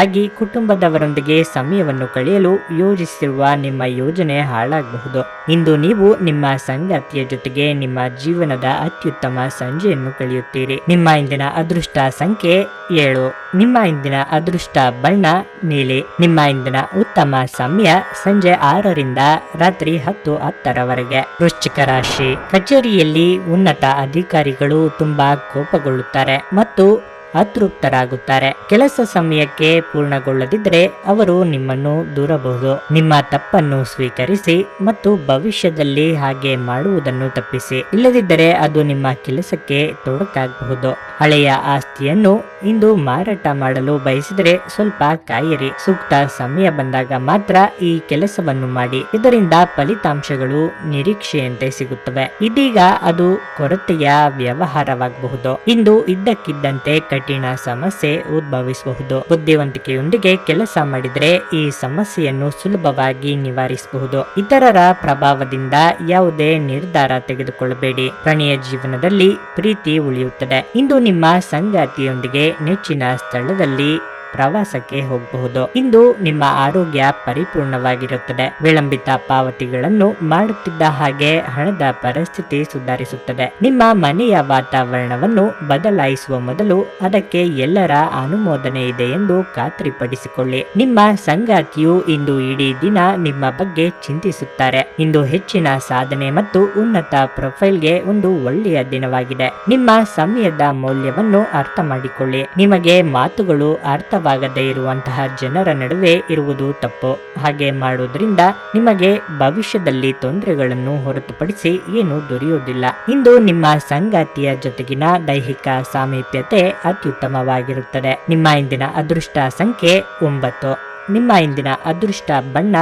ಇದರಿಂದಾಗಿ ಕುಟುಂಬದವರೊಂದಿಗೆ ಸಮಯವನ್ನು ಕಳೆಯಲು ಯೋಜಿಸಿರುವ ನಿಮ್ಮ ಯೋಜನೆ ಹಾಳಾಗಬಹುದು. ಇಂದು ನೀವು ನಿಮ್ಮ ಸಂಗಾತಿಯ ಜೊತೆಗೆ ನಿಮ್ಮ ಜೀವನದ ಅತ್ಯುತ್ತಮ ಸಂಜೆಯನ್ನು ಕಳೆಯುತ್ತೀರಿ. ನಿಮ್ಮ ಇಂದಿನ ಅದೃಷ್ಟ ಸಂಖ್ಯೆ ಏಳು. ನಿಮ್ಮ ಇಂದಿನ ಅದೃಷ್ಟ ಬಣ್ಣ ನೀಲಿ. ನಿಮ್ಮ ಇಂದಿನ ಉತ್ತಮ ಸಮಯ ಸಂಜೆ ಆರರಿಂದ ರಾತ್ರಿ ಹತ್ತು ಹತ್ತರವರೆಗೆ. ವೃಶ್ಚಿಕ ರಾಶಿ. ಕಚೇರಿಯಲ್ಲಿ ಉನ್ನತ ಅಧಿಕಾರಿಗಳು ತುಂಬಾ ಕೋಪಗೊಳ್ಳುತ್ತಾರೆ ಮತ್ತು ಅತೃಪ್ತರಾಗುತ್ತಾರೆ. ಕೆಲಸ ಸಮಯಕ್ಕೆ ಪೂರ್ಣಗೊಳ್ಳದಿದ್ದರೆ ಅವರು ನಿಮ್ಮನ್ನು ದೂರಬಹುದು. ನಿಮ್ಮ ತಪ್ಪನ್ನು ಸ್ವೀಕರಿಸಿ ಮತ್ತು ಭವಿಷ್ಯದಲ್ಲಿ ಹಾಗೆ ಮಾಡುವುದನ್ನು ತಪ್ಪಿಸಿ. ಇಲ್ಲದಿದ್ದರೆ ಅದು ನಿಮ್ಮ ಕೆಲಸಕ್ಕೆ ತೊಡಕಾಗಬಹುದು. ಹಳೆಯ ಆಸ್ತಿಯನ್ನು ಇಂದು ಮಾರಾಟ ಮಾಡಲು ಬಯಸಿದರೆ ಸ್ವಲ್ಪ ಕಾಯಿರಿ. ಸೂಕ್ತ ಸಮಯ ಬಂದಾಗ ಮಾತ್ರ ಈ ಕೆಲಸವನ್ನು ಮಾಡಿ. ಇದರಿಂದ ಫಲಿತಾಂಶಗಳು ನಿರೀಕ್ಷೆಯಂತೆ ಸಿಗುತ್ತವೆ. ಇದೀಗ ಅದು ಕೊರತೆಯ ವ್ಯವಹಾರವಾಗಬಹುದು. ಇಂದು ಇದ್ದಕ್ಕಿದ್ದಂತೆ ಕಠಿಣ ಸಮಸ್ಯೆ ಉದ್ಭವಿಸಬಹುದು. ಬುದ್ಧಿವಂತಿಕೆಯೊಂದಿಗೆ ಕೆಲಸ ಮಾಡಿದರೆ ಈ ಸಮಸ್ಯೆಯನ್ನು ಸುಲಭವಾಗಿ ನಿವಾರಿಸಬಹುದು. ಇತರರ ಪ್ರಭಾವದಿಂದ ಯಾವುದೇ ನಿರ್ಧಾರ ತೆಗೆದುಕೊಳ್ಳಬೇಡಿ. ಪ್ರಣಯ ಜೀವನದಲ್ಲಿ ಪ್ರೀತಿ ಉಳಿಯುತ್ತದೆ. ಇಂದು ನಿಮ್ಮ ಸಂಗಾತಿಯೊಂದಿಗೆ ನೆಚ್ಚಿನ ಸ್ಥಳದಲ್ಲಿ ಪ್ರವಾಸಕ್ಕೆ ಹೋಗಬಹುದು. ಇಂದು ನಿಮ್ಮ ಆರೋಗ್ಯ ಪರಿಪೂರ್ಣವಾಗಿರುತ್ತದೆ. ವಿಳಂಬಿತ ಪಾವತಿಗಳನ್ನು ಮಾಡುತ್ತಿದ್ದ ಹಾಗೆ ಹಣದ ಪರಿಸ್ಥಿತಿ ಸುಧಾರಿಸುತ್ತದೆ. ನಿಮ್ಮ ಮನೆಯ ವಾತಾವರಣವನ್ನು ಬದಲಾಯಿಸುವ ಮೊದಲು ಅದಕ್ಕೆ ಎಲ್ಲರ ಅನುಮೋದನೆ ಇದೆ ಎಂದು ಖಾತ್ರಿಪಡಿಸಿಕೊಳ್ಳಿ. ನಿಮ್ಮ ಸಂಗಾತಿಯು ಇಂದು ಇಡೀ ದಿನ ನಿಮ್ಮ ಬಗ್ಗೆ ಚಿಂತಿಸುತ್ತಾರೆ. ಇಂದು ಹೆಚ್ಚಿನ ಸಾಧನೆ ಮತ್ತು ಉನ್ನತ ಪ್ರೊಫೈಲ್ಗೆ ಒಂದು ಒಳ್ಳೆಯ ದಿನವಾಗಿದೆ. ನಿಮ್ಮ ಸಮಯದ ಮೌಲ್ಯವನ್ನು ಅರ್ಥ ಮಾಡಿಕೊಳ್ಳಿ ನಿಮಗೆ ಮಾತುಗಳು ಅರ್ಥವಾಗದೇ ಇರುವಂತಹ ಜನರ ನಡುವೆ ಇರುವುದು ತಪ್ಪು. ಹಾಗೆ ಮಾಡುವುದರಿಂದ ನಿಮಗೆ ಭವಿಷ್ಯದಲ್ಲಿ ತೊಂದರೆಗಳನ್ನು ಹೊರತುಪಡಿಸಿ ಏನು ದೊರೆಯುವುದಿಲ್ಲ. ಇಂದು ನಿಮ್ಮ ಸಂಗಾತಿಯ ಜೊತೆಗಿನ ದೈಹಿಕ ಸಾಮೀಪ್ಯತೆ ಅತ್ಯುತ್ತಮವಾಗಿರುತ್ತದೆ. ನಿಮ್ಮ ಇಂದಿನ ಅದೃಷ್ಟ ಸಂಖ್ಯೆ ಒಂಬತ್ತು. ನಿಮ್ಮ ಇಂದಿನ ಅದೃಷ್ಟ ಬಣ್ಣ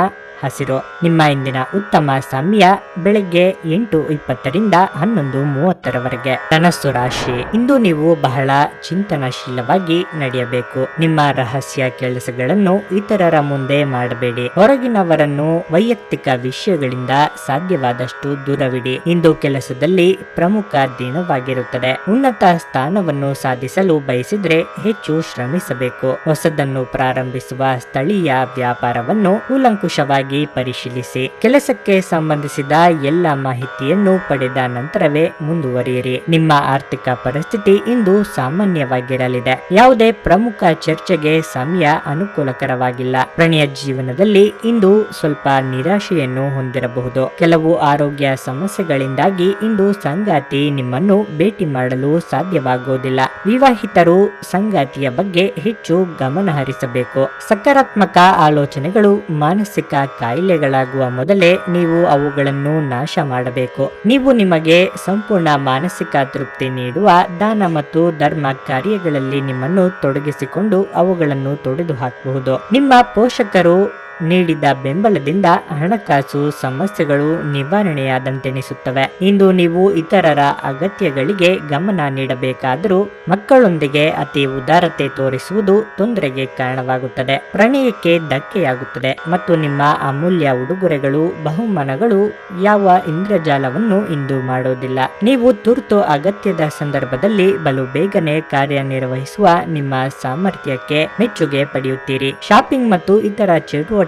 ಹಸಿರು. ನಿಮ್ಮ ಇಂದಿನ ಉತ್ತಮ ಸಮಯ ಬೆಳಗ್ಗೆ ಎಂಟು ಇಪ್ಪತ್ತರಿಂದ ಹನ್ನೊಂದು ಮೂವತ್ತರವರೆಗೆ. ಧನಸ್ಸು ರಾಶಿ. ಇಂದು ನೀವು ಬಹಳ ಚಿಂತನಶೀಲವಾಗಿ ನಡೆಯಬೇಕು. ನಿಮ್ಮ ರಹಸ್ಯ ಕೆಲಸಗಳನ್ನು ಇತರರ ಮುಂದೆ ಮಾಡಬೇಡಿ. ಹೊರಗಿನವರನ್ನು ವೈಯಕ್ತಿಕ ವಿಷಯಗಳಿಂದ ಸಾಧ್ಯವಾದಷ್ಟು ದೂರವಿಡಿ. ಇಂದು ಕೆಲಸದಲ್ಲಿ ಪ್ರಮುಖ ದಿನವಾಗಿರುತ್ತದೆ. ಉನ್ನತ ಸ್ಥಾನವನ್ನು ಸಾಧಿಸಲು ಬಯಸಿದ್ರೆ ಹೆಚ್ಚು ಶ್ರಮಿಸಬೇಕು. ಹೊಸದನ್ನು ಪ್ರಾರಂಭಿಸುವ ಸ್ಥಳೀಯ ವ್ಯಾಪಾರವನ್ನು ಕೂಲಂಕುಷವಾಗಿ ಪರಿಶೀಲಿಸಿ. ಕೆಲಸಕ್ಕೆ ಸಂಬಂಧಿಸಿದ ಎಲ್ಲ ಮಾಹಿತಿಯನ್ನು ಪಡೆದ ನಂತರವೇ ಮುಂದುವರಿಯಿರಿ. ನಿಮ್ಮ ಆರ್ಥಿಕ ಪರಿಸ್ಥಿತಿ ಇಂದು ಸಾಮಾನ್ಯವಾಗಿರಲಿದೆ. ಯಾವುದೇ ಪ್ರಮುಖ ಚರ್ಚೆಗೆ ಸಮಯ ಅನುಕೂಲಕರವಾಗಿಲ್ಲ. ಪ್ರಣಯ ಜೀವನದಲ್ಲಿ ಇಂದು ಸ್ವಲ್ಪ ನಿರಾಶೆಯನ್ನು ಹೊಂದಿರಬಹುದು. ಕೆಲವು ಆರೋಗ್ಯ ಸಮಸ್ಯೆಗಳಿಂದಾಗಿ ಇಂದು ಸಂಗಾತಿ ನಿಮ್ಮನ್ನು ಭೇಟಿ ಮಾಡಲು ಸಾಧ್ಯವಾಗುವುದಿಲ್ಲ ವಿವಾಹಿತರು ಸಂಗಾತಿಯ ಬಗ್ಗೆ ಹೆಚ್ಚು ಗಮನ ಹರಿಸಬೇಕು ಸಕಾರಾತ್ಮಕ ಆಲೋಚನೆಗಳು ಮಾನಸಿಕ ಕಾಯಿಲೆಗಳಾಗುವ ಮೊದಲೇ ನೀವು ಅವುಗಳನ್ನು ನಾಶ ಮಾಡಬೇಕು. ನೀವು ನಿಮಗೆ ಸಂಪೂರ್ಣ ಮಾನಸಿಕ ತೃಪ್ತಿ ನೀಡುವ ದಾನ ಮತ್ತು ಧರ್ಮ ಕಾರ್ಯಗಳಲ್ಲಿ ನಿಮ್ಮನ್ನು ತೊಡಗಿಸಿಕೊಂಡು ಅವುಗಳನ್ನು ತೊಡೆದು ಹಾಕಬಹುದು ನಿಮ್ಮ ಪೋಷಕರು ನೀಡಿದ ಬೆಂಬಲದಿಂದ ಹಣಕಾಸು ಸಮಸ್ಯೆಗಳು ನಿವಾರಣೆಯಾದಂತೆನಿಸುತ್ತವೆ. ಇಂದು ನೀವು ಇತರರ ಅಗತ್ಯಗಳಿಗೆ ಗಮನ ನೀಡಬೇಕಾದರೂ ಮಕ್ಕಳೊಂದಿಗೆ ಅತಿ ಉದಾರತೆ ತೋರಿಸುವುದು ತೊಂದರೆಗೆ ಕಾರಣವಾಗುತ್ತದೆ. ಪ್ರಣಯಕ್ಕೆ ಧಕ್ಕೆಯಾಗುತ್ತದೆ ಮತ್ತು ನಿಮ್ಮ ಅಮೂಲ್ಯ ಉಡುಗೊರೆಗಳು, ಬಹುಮಾನಗಳು ಯಾವ ಇಂದ್ರಜಾಲವನ್ನು ಇಂದು ಮಾಡೋದಿಲ್ಲ. ನೀವು ತುರ್ತು ಅಗತ್ಯದ ಸಂದರ್ಭದಲ್ಲಿ ಬಲು ಬೇಗನೆ ಕಾರ್ಯನಿರ್ವಹಿಸುವ ನಿಮ್ಮ ಸಾಮರ್ಥ್ಯಕ್ಕೆ ಮೆಚ್ಚುಗೆ ಪಡೆಯುತ್ತೀರಿ. ಶಾಪಿಂಗ್ ಮತ್ತು ಇತರ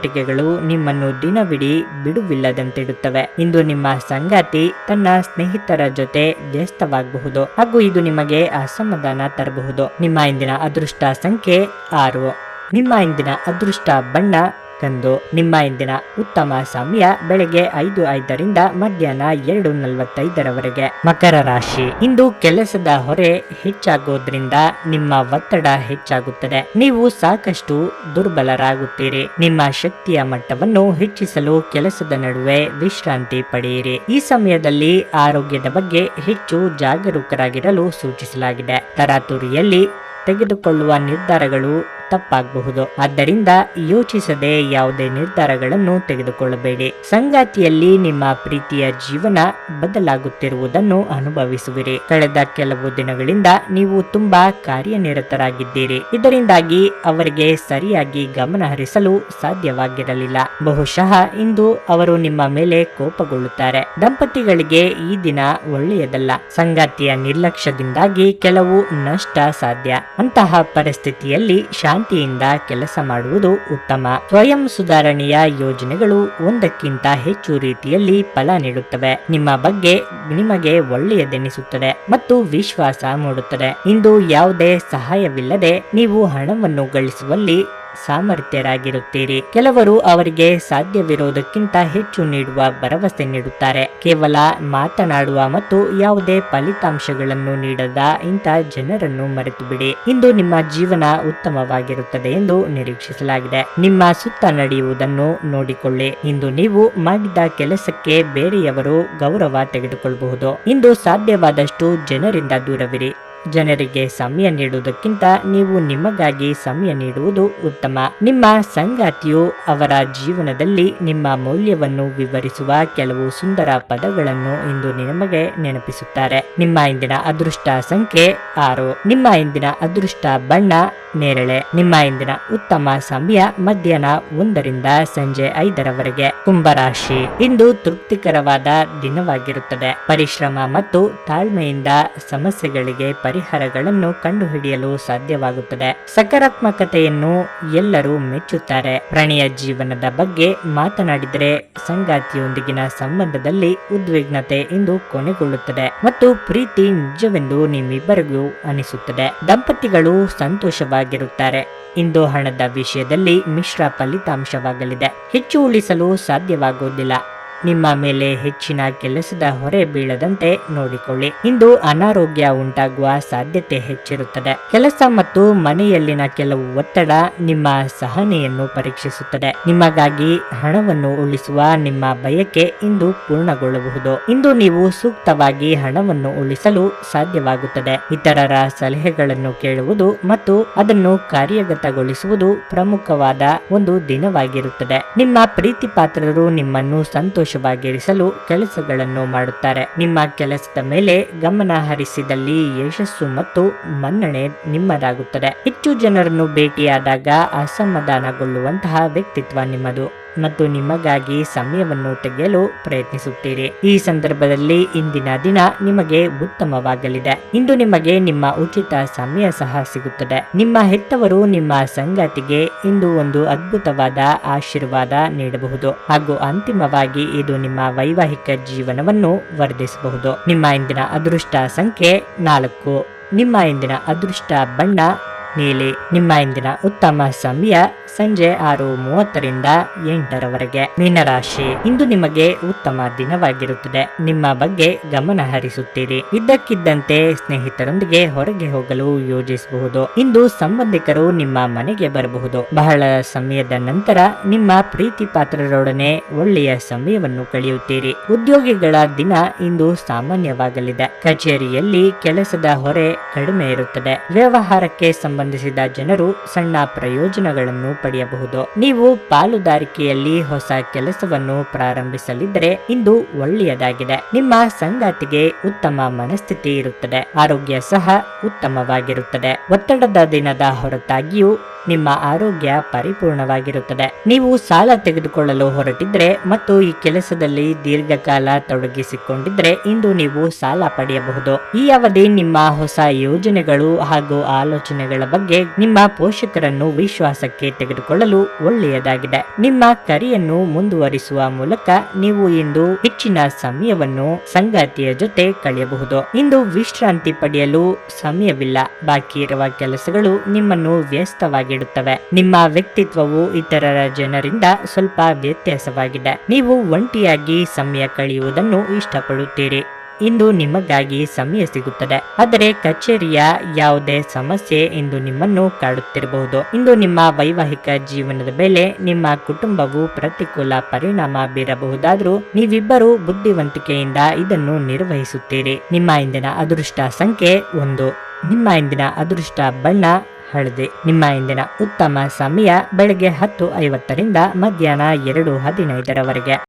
ಚಟುವಟಿಕೆಗಳು ನಿಮ್ಮನ್ನು ದಿನವಿಡೀ ಬಿಡುವಿಲ್ಲದಂತಿಡುತ್ತವೆ. ಇಂದು ನಿಮ್ಮ ಸಂಗಾತಿ ತನ್ನ ಸ್ನೇಹಿತರ ಜೊತೆ ವ್ಯಸ್ತವಾಗಬಹುದು ಹಾಗೂ ಇದು ನಿಮಗೆ ಅಸಮಾಧಾನ ತರಬಹುದು. ನಿಮ್ಮ ಇಂದಿನ ಅದೃಷ್ಟ ಸಂಖ್ಯೆ ಆರು. ನಿಮ್ಮ ಇಂದಿನ ಅದೃಷ್ಟ ಬಣ್ಣ ಕಂದು ನಿಮ್ಮ ಇಂದಿನ ಉತ್ತಮ ಸಮಯ ಬೆಳಗ್ಗೆ ಐದು ಐದರಿಂದ ಮಧ್ಯಾಹ್ನ ಎರಡು ನಲವತ್ತೈದರವರೆಗೆ. ಮಕರ ರಾಶಿ. ಇಂದು ಕೆಲಸದ ಹೊರೆ ಹೆಚ್ಚಾಗೋದ್ರಿಂದ ನಿಮ್ಮ ಒತ್ತಡ ಹೆಚ್ಚಾಗುತ್ತದೆ. ನೀವು ಸಾಕಷ್ಟು ದುರ್ಬಲರಾಗುತ್ತೀರಿ. ನಿಮ್ಮ ಶಕ್ತಿಯ ಮಟ್ಟವನ್ನು ಹೆಚ್ಚಿಸಲು ಕೆಲಸದ ನಡುವೆ ವಿಶ್ರಾಂತಿ ಪಡೆಯಿರಿ. ಈ ಸಮಯದಲ್ಲಿ ಆರೋಗ್ಯದ ಬಗ್ಗೆ ಹೆಚ್ಚು ಜಾಗರೂಕರಾಗಿರಲು ಸೂಚಿಸಲಾಗಿದೆ. ತರಾತುರಿಯಲ್ಲಿ ತೆಗೆದುಕೊಳ್ಳುವ ನಿರ್ಧಾರಗಳು ತಪ್ಪಾಗಬಹುದು. ಆದ್ದರಿಂದ ಯೋಚಿಸದೆ ಯಾವುದೇ ನಿರ್ಧಾರಗಳನ್ನು ತೆಗೆದುಕೊಳ್ಳಬೇಡಿ. ಸಂಗಾತಿಯಲ್ಲಿ ನಿಮ್ಮ ಪ್ರೀತಿಯ ಜೀವನ ಬದಲಾಗುತ್ತಿರುವುದನ್ನು ಅನುಭವಿಸುವಿರಿ. ಕಳೆದ ಕೆಲವು ದಿನಗಳಿಂದ ನೀವು ತುಂಬಾ ಕಾರ್ಯನಿರತರಾಗಿದ್ದೀರಿ. ಇದರಿಂದಾಗಿ ಅವರಿಗೆ ಸರಿಯಾಗಿ ಗಮನ ಹರಿಸಲು ಸಾಧ್ಯವಾಗಿರಲಿಲ್ಲ. ಬಹುಶಃ ಇಂದು ಅವರು ನಿಮ್ಮ ಮೇಲೆ ಕೋಪಗೊಳ್ಳುತ್ತಾರೆ. ದಂಪತಿಗಳಿಗೆ ಈ ದಿನ ಒಳ್ಳೆಯದಲ್ಲ. ಸಂಗಾತಿಯ ನಿರ್ಲಕ್ಷ್ಯದಿಂದಾಗಿ ಕೆಲವು ನಷ್ಟ ಸಾಧ್ಯ. ಅಂತಹ ಪರಿಸ್ಥಿತಿಯಲ್ಲಿ ಶಾಂತಿಯಿಂದ ಕೆಲಸ ಮಾಡುವುದು ಉತ್ತಮ. ಸ್ವಯಂ ಸುಧಾರಣೆಯ ಯೋಜನೆಗಳು ಒಂದಕ್ಕಿಂತ ಹೆಚ್ಚು ರೀತಿಯಲ್ಲಿ ಫಲ ನೀಡುತ್ತವೆ. ನಿಮ್ಮ ಬಗ್ಗೆ ನಿಮಗೆ ಒಳ್ಳೆಯದೆನಿಸುತ್ತದೆ ಮತ್ತು ವಿಶ್ವಾಸ ಮೂಡುತ್ತದೆ. ಇಂದು ಯಾವುದೇ ಸಹಾಯವಿಲ್ಲದೆ ನೀವು ಹಣವನ್ನು ಗಳಿಸುವಲ್ಲಿ ಸಾಮರ್ಥ್ಯರಾಗಿರುತ್ತೀರಿ. ಕೆಲವರು ಅವರಿಗೆ ಸಾಧ್ಯವಿರುವುದಕ್ಕಿಂತ ಹೆಚ್ಚು ನೀಡುವ ಭರವಸೆ ನೀಡುತ್ತಾರೆ. ಕೇವಲ ಮಾತನಾಡುವ ಮತ್ತು ಯಾವುದೇ ಫಲಿತಾಂಶಗಳನ್ನು ನೀಡದ ಇಂಥ ಜನರನ್ನು ಮರೆತು ಬಿಡಿ ಇಂದು ನಿಮ್ಮ ಜೀವನ ಉತ್ತಮವಾಗಿರುತ್ತದೆ ಎಂದು ನಿರೀಕ್ಷಿಸಲಾಗಿದೆ. ನಿಮ್ಮ ಸುತ್ತ ನಡೆಯುವುದನ್ನು ನೋಡಿಕೊಳ್ಳಿ. ಇಂದು ನೀವು ಮಾಡಿದ ಕೆಲಸಕ್ಕೆ ಬೇರೆಯವರು ಗೌರವ ತೆಗೆದುಕೊಳ್ಳಬಹುದು. ಇಂದು ಸಾಧ್ಯವಾದಷ್ಟು ಜನರಿಂದ ದೂರವಿರಿ. ಜನರಿಗೆ ಸಮಯ ನೀಡುವುದಕ್ಕಿಂತ ನೀವು ನಿಮಗಾಗಿ ಸಮಯ ನೀಡುವುದು ಉತ್ತಮ. ನಿಮ್ಮ ಸಂಗಾತಿಯು ಅವರ ಜೀವನದಲ್ಲಿ ನಿಮ್ಮ ಮೌಲ್ಯವನ್ನು ವಿವರಿಸುವ ಕೆಲವು ಸುಂದರ ಪದಗಳನ್ನು ಇಂದು ನಿಮಗೆ ನೆನಪಿಸುತ್ತಾರೆ. ನಿಮ್ಮ ಇಂದಿನ ಅದೃಷ್ಟ ಸಂಖ್ಯೆ ಆರು. ನಿಮ್ಮ ಇಂದಿನ ಅದೃಷ್ಟ ಬಣ್ಣ ನೇರಳೆ. ನಿಮ್ಮ ಇಂದಿನ ಉತ್ತಮ ಸಮಯ ಮಧ್ಯಾಹ್ನ ಒಂದರಿಂದ ಸಂಜೆ ಐದರವರೆಗೆ. ಕುಂಭರಾಶಿ. ಇಂದು ತೃಪ್ತಿಕರವಾದ ದಿನವಾಗಿರುತ್ತದೆ. ಪರಿಶ್ರಮ ಮತ್ತು ತಾಳ್ಮೆಯಿಂದ ಸಮಸ್ಯೆಗಳಿಗೆ ಪರಿಹಾರಗಳನ್ನು ಕಂಡುಹಿಡಿಯಲು ಸಾಧ್ಯವಾಗುತ್ತದೆ. ಸಕಾರಾತ್ಮಕತೆಯನ್ನು ಎಲ್ಲರೂ ಮೆಚ್ಚುತ್ತಾರೆ. ಪ್ರಣಯ ಜೀವನದ ಬಗ್ಗೆ ಮಾತನಾಡಿದರೆ ಸಂಗಾತಿಯೊಂದಿಗಿನ ಸಂಬಂಧದಲ್ಲಿ ಉದ್ವಿಗ್ನತೆ ಇಂದು ಕೊನೆಗೊಳ್ಳುತ್ತದೆ ಮತ್ತು ಪ್ರೀತಿ ನಿಜವೆಂದು ನಿಮ್ಮಿಬ್ಬರಿಗೂ ಅನಿಸುತ್ತದೆ. ದಂಪತಿಗಳು ಸಂತೋಷವಾಗಿರುತ್ತಾರೆ. ಇಂದು ಹಣದ ವಿಷಯದಲ್ಲಿ ಮಿಶ್ರ ಫಲಿತಾಂಶವಾಗಲಿದೆ. ಹೆಚ್ಚು ಉಳಿಸಲು ಸಾಧ್ಯವಾಗುವುದಿಲ್ಲ. ನಿಮ್ಮ ಮೇಲೆ ಹೆಚ್ಚಿನ ಕೆಲಸದ ಹೊರೆ ಬೀಳದಂತೆ ನೋಡಿಕೊಳ್ಳಿ. ಇಂದು ಅನಾರೋಗ್ಯ ಉಂಟಾಗುವ ಸಾಧ್ಯತೆ ಹೆಚ್ಚಿರುತ್ತದೆ. ಕೆಲಸ ಮತ್ತು ಮನೆಯಲ್ಲಿನ ಕೆಲವು ಒತ್ತಡ ನಿಮ್ಮ ಸಹನೆಯನ್ನು ಪರೀಕ್ಷಿಸುತ್ತದೆ. ನಿಮಗಾಗಿ ಹಣವನ್ನು ಉಳಿಸುವ ನಿಮ್ಮ ಬಯಕೆ ಇಂದು ಪೂರ್ಣಗೊಳ್ಳಬಹುದು. ಇಂದು ನೀವು ಸೂಕ್ತವಾಗಿ ಹಣವನ್ನು ಉಳಿಸಲು ಸಾಧ್ಯವಾಗುತ್ತದೆ. ಇತರರ ಸಲಹೆಗಳನ್ನು ಕೇಳುವುದು ಮತ್ತು ಅದನ್ನು ಕಾರ್ಯಗತಗೊಳಿಸುವುದು ಪ್ರಮುಖವಾದ ಒಂದು ದಿನವಾಗಿರುತ್ತದೆ. ನಿಮ್ಮ ಪ್ರೀತಿ ಪಾತ್ರರು ನಿಮ್ಮನ್ನು ಸಂತೋಷವಾಗಿರಿಸಲು ಕೆಲಸಗಳನ್ನು ಮಾಡುತ್ತಾರೆ. ನಿಮ್ಮ ಕೆಲಸದ ಮೇಲೆ ಗಮನ ಹರಿಸಿದಲ್ಲಿ ಯಶಸ್ಸು ಮತ್ತು ಮನ್ನಣೆ ನಿಮ್ಮದಾಗುತ್ತದೆ. ಹೆಚ್ಚು ಜನರನ್ನು ಭೇಟಿಯಾದಾಗ ಅಸಮಾಧಾನಗೊಳ್ಳುವಂತಹ ವ್ಯಕ್ತಿತ್ವ ನಿಮ್ಮದು. ಮತ್ತು ನಿಮಗಾಗಿ ಸಮಯವನ್ನು ತೆಗೆಯಲು ಪ್ರಯತ್ನಿಸುತ್ತೀರಿ. ಈ ಸಂದರ್ಭದಲ್ಲಿ ಇಂದಿನ ದಿನ ನಿಮಗೆ ಉತ್ತಮವಾಗಲಿದೆ. ಇಂದು ನಿಮಗೆ ನಿಮ್ಮ ಉಚಿತ ಸಮಯ ಸಹ ಸಿಗುತ್ತದೆ. ನಿಮ್ಮ ಹೆತ್ತವರು ನಿಮ್ಮ ಸಂಗಾತಿಗೆ ಇಂದು ಒಂದು ಅದ್ಭುತವಾದ ಆಶೀರ್ವಾದ ನೀಡಬಹುದು. ಹಾಗೂ ಅಂತಿಮವಾಗಿ ಇದು ನಿಮ್ಮ ವೈವಾಹಿಕ ಜೀವನವನ್ನು ವರ್ಧಿಸಬಹುದು. ನಿಮ್ಮ ಇಂದಿನ ಅದೃಷ್ಟ ಸಂಖ್ಯೆ ನಾಲ್ಕು. ನಿಮ್ಮ ಇಂದಿನ ಅದೃಷ್ಟ ಬಣ್ಣ ನೀಲಿ ನಿಮ್ಮ ಇಂದಿನ ಉತ್ತಮ ಸಮಯ ಸಂಜೆ ಆರು ಮೂವತ್ತರಿಂದ ಎಂಟರವರೆಗೆ. ಮೀನರಾಶಿ, ಇಂದು ನಿಮಗೆ ಉತ್ತಮ ದಿನವಾಗಿರುತ್ತದೆ. ನಿಮ್ಮ ಬಗ್ಗೆ ಗಮನ ಹರಿಸುತ್ತೀರಿ. ಇದ್ದಕ್ಕಿದ್ದಂತೆ ಸ್ನೇಹಿತರೊಂದಿಗೆ ಹೊರಗೆ ಹೋಗಲು ಯೋಜಿಸಬಹುದು. ಇಂದು ಸಂಬಂಧಿಕರು ನಿಮ್ಮ ಮನೆಗೆ ಬರಬಹುದು. ಬಹಳ ಸಮಯದ ನಂತರ ನಿಮ್ಮ ಪ್ರೀತಿ ಪಾತ್ರರೊಡನೆ ಒಳ್ಳೆಯ ಸಮಯವನ್ನು ಕಳೆಯುತ್ತೀರಿ. ಉದ್ಯೋಗಿಗಳ ದಿನ ಇಂದು ಸಾಮಾನ್ಯವಾಗಲಿದೆ. ಕಚೇರಿಯಲ್ಲಿ ಕೆಲಸದ ಹೊರೆ ಕಡಿಮೆ ಇರುತ್ತದೆ. ವ್ಯವಹಾರಕ್ಕೆ ಸಂಬಂಧಿಸಿದ ಜನರು ಸಣ್ಣ ಪ್ರಯೋಜನಗಳನ್ನು ಪಡೆಯಬಹುದು. ನೀವು ಪಾಲುದಾರಿಕೆಯಲ್ಲಿ ಹೊಸ ಕೆಲಸವನ್ನು ಪ್ರಾರಂಭಿಸಲಿದ್ದರೆ ಇಂದು ಒಳ್ಳೆಯದಾಗಿದೆ. ನಿಮ್ಮ ಸಂಗಾತಿಗೆ ಉತ್ತಮ ಮನಸ್ಥಿತಿ ಇರುತ್ತದೆ. ಆರೋಗ್ಯ ಸಹ ಉತ್ತಮವಾಗಿರುತ್ತದೆ. ಒತ್ತಡದ ದಿನದ ಹೊರತಾಗಿಯೂ ನಿಮ್ಮ ಆರೋಗ್ಯ ಪರಿಪೂರ್ಣವಾಗಿರುತ್ತದೆ. ನೀವು ಸಾಲ ತೆಗೆದುಕೊಳ್ಳಲು ಹೊರಟಿದ್ರೆ ಮತ್ತು ಈ ಕೆಲಸದಲ್ಲಿ ದೀರ್ಘಕಾಲ ತೊಡಗಿಸಿಕೊಂಡಿದ್ರೆ ಇಂದು ನೀವು ಸಾಲ ಪಡೆಯಬಹುದು. ಈ ಅವಧಿ ನಿಮ್ಮ ಹೊಸ ಯೋಜನೆಗಳು ಹಾಗೂ ಆಲೋಚನೆಗಳ ಬಗ್ಗೆ ನಿಮ್ಮ ಪೋಷಕರನ್ನು ವಿಶ್ವಾಸಕ್ಕೆ ತೆಗೆದುಕೊಳ್ಳಲು ಒಳ್ಳೆಯದಾಗಿದೆ. ನಿಮ್ಮ ಕರಿಯನ್ನು ಮುಂದುವರಿಸುವ ಮೂಲಕ ನೀವು ಇಂದು ಹೆಚ್ಚಿನ ಸಮಯವನ್ನು ಸಂಗಾತಿಯ ಜೊತೆ ಕಳೆಯಬಹುದು. ಇಂದು ವಿಶ್ರಾಂತಿ ಪಡೆಯಲು ಸಮಯವಿಲ್ಲ. ಬಾಕಿ ಇರುವ ಕೆಲಸಗಳು ನಿಮ್ಮನ್ನು ವ್ಯಸ್ತವಾಗಿಡುತ್ತವೆ ನಿಮ್ಮ ವ್ಯಕ್ತಿತ್ವವು ಇತರರ ಜನರಿಂದ ಸ್ವಲ್ಪ ವ್ಯತ್ಯಾಸವಾಗಿದೆ. ನೀವು ಒಂಟಿಯಾಗಿ ಸಮಯ ಕಳೆಯುವುದನ್ನು ಇಷ್ಟಪಡುತ್ತೀರಿ. ಇಂದು ನಿಮಗಾಗಿ ಸಮಯ ಸಿಗುತ್ತದೆ. ಆದರೆ ಕಚೇರಿಯ ಯಾವುದೇ ಸಮಸ್ಯೆ ಇಂದು ನಿಮ್ಮನ್ನು ಕಾಡುತ್ತಿರಬಹುದು. ಇಂದು ನಿಮ್ಮ ವೈವಾಹಿಕ ಜೀವನದ ಮೇಲೆ ನಿಮ್ಮ ಕುಟುಂಬವು ಪ್ರತಿಕೂಲ ಪರಿಣಾಮ ಬೀರಬಹುದಾದರೂ ನೀವಿಬ್ಬರು ಬುದ್ಧಿವಂತಿಕೆಯಿಂದ ಇದನ್ನು ನಿರ್ವಹಿಸುತ್ತೀರಿ. ನಿಮ್ಮ ಇಂದಿನ ಅದೃಷ್ಟ ಸಂಖ್ಯೆ ಒಂದು. ನಿಮ್ಮ ಇಂದಿನ ಅದೃಷ್ಟ ಬಣ್ಣ ಹಳದಿ. ನಿಮ್ಮ ಇಂದಿನ ಉತ್ತಮ ಸಮಯ ಬೆಳಗ್ಗೆ ಹತ್ತು ಐವತ್ತರಿಂದ ಮಧ್ಯಾಹ್ನ ಎರಡು ಹದಿನೈದರವರೆಗೆ.